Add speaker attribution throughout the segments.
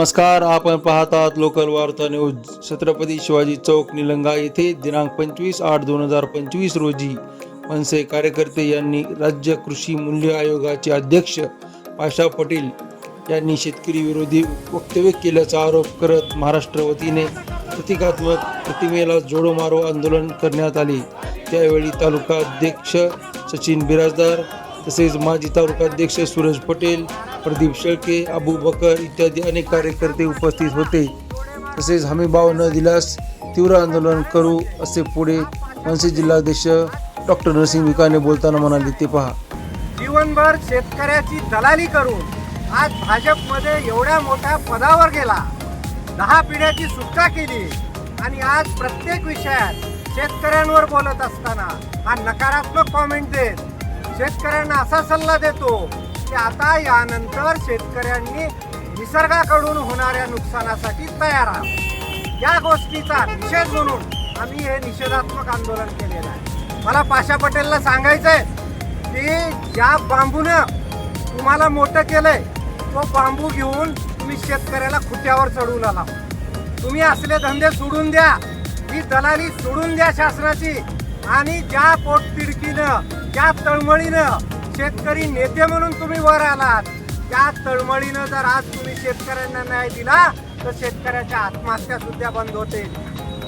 Speaker 1: नमस्कार आपण पाहत आहात लोकल वार्ता न्यूज. छत्रपती शिवाजी चौक निलंगा येथे दिनांक पंचवीस आठ दोन हजार पंचवीस रोजी मनसे कार्यकर्ते यांनी राज्य कृषी मूल्य आयोगाचे अध्यक्ष पाशा पटेल यांनी शेतकरी विरोधी वक्तव्य केल्याचा आरोप करत महाराष्ट्र वतीने प्रतिकात्मक प्रतिमेला जोडो मारो आंदोलन करण्यात आले. त्यावेळी तालुका अध्यक्ष सचिन बिराजदार तसेच माजी तालुका अध्यक्ष सूरज पटेल प्रदीप शेळके अबू बकर इत्यादी अनेक कार्यकर्ते उपस्थित होते. तसेच हमीभाव न दिल्यास तीव्र आंदोलन करू असे पुढे मनसे जिल्हाध्यक्ष डॉक्टर नरसिंह विकाने बोलताना म्हणाले ते पहा.
Speaker 2: जीवनभर शेतकऱ्याची दलाली करून आज भाजपमध्ये एवढ्या मोठ्या पदावर गेला. दहा पिढ्याची सुटका केली आणि आज प्रत्येक विषयात शेतकऱ्यांवर बोलत असताना हा नकारात्मक कॉमेंट देत शेतकऱ्यांना असा सल्ला देतो की आता यानंतर शेतकऱ्यांनी निसर्गाकडून होणाऱ्या नुकसानासाठी तयार आहात. या गोष्टीचा निषेध म्हणून आम्ही हे निषेधात्मक आंदोलन केलेलं आहे. मला पाशा पटेलला सांगायचंय की ज्या बांबूनं तुम्हाला मोठं केलंय तो बांबू घेऊन तुम्ही शेतकऱ्याला खुट्यावर चढवून आला. तुम्ही असले धंदे सोडून द्या ही दलाली सोडून द्या शासनाची. आणि ज्या पोटतिडकीनं ज्या तळमळीनं शेतकरी नेते म्हणून तुम्ही वर आलात त्या तळमळीनं जर आज तुम्ही शेतकऱ्यांना न्याय दिला तर शेतकऱ्याच्या आत्महत्या सुद्धा बंद होते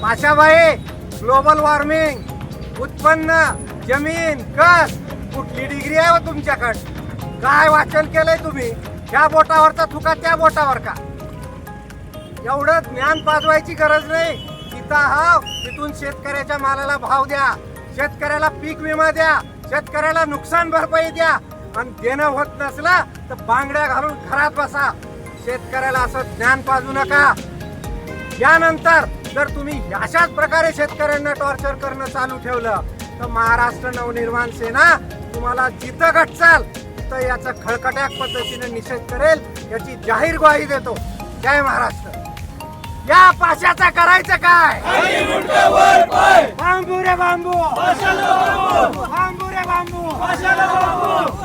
Speaker 2: पाशाबाई ग्लोबल वॉर्मिंग उत्पन्न जमीन कस कुठली डिग्री आहे हो तुमच्याकडे? काय वाचन केलंय तुम्ही? ह्या बोटावरचा थुका त्या बोटावर का? एवढं ज्ञान पाजवायची गरज नाही. इथं हा तिथून शेतकऱ्याच्या मालाला भाव द्या. शेतकऱ्याला पीक विमा द्या शेतकऱ्याला नुकसान भरपाई द्या. आणि देणं होत नसलं तर बांगड्या घालून घरात बसा. शेतकऱ्याला असं ज्ञान पाजू नका. यानंतर जर तुम्ही अशाच प्रकारे शेतकऱ्यांना टॉर्चर करणं चालू ठेवलं तर महाराष्ट्र नवनिर्माण सेना तुम्हाला जिथं घटचाल तिथं याचा खळखट्याक पद्धतीने निषेध करेल याची जाहीर ग्वाही देतो. जय महाराष्ट्र. या पाशाचा करायचं काय? बांबू रे बांबू. बांबू रे बांबू.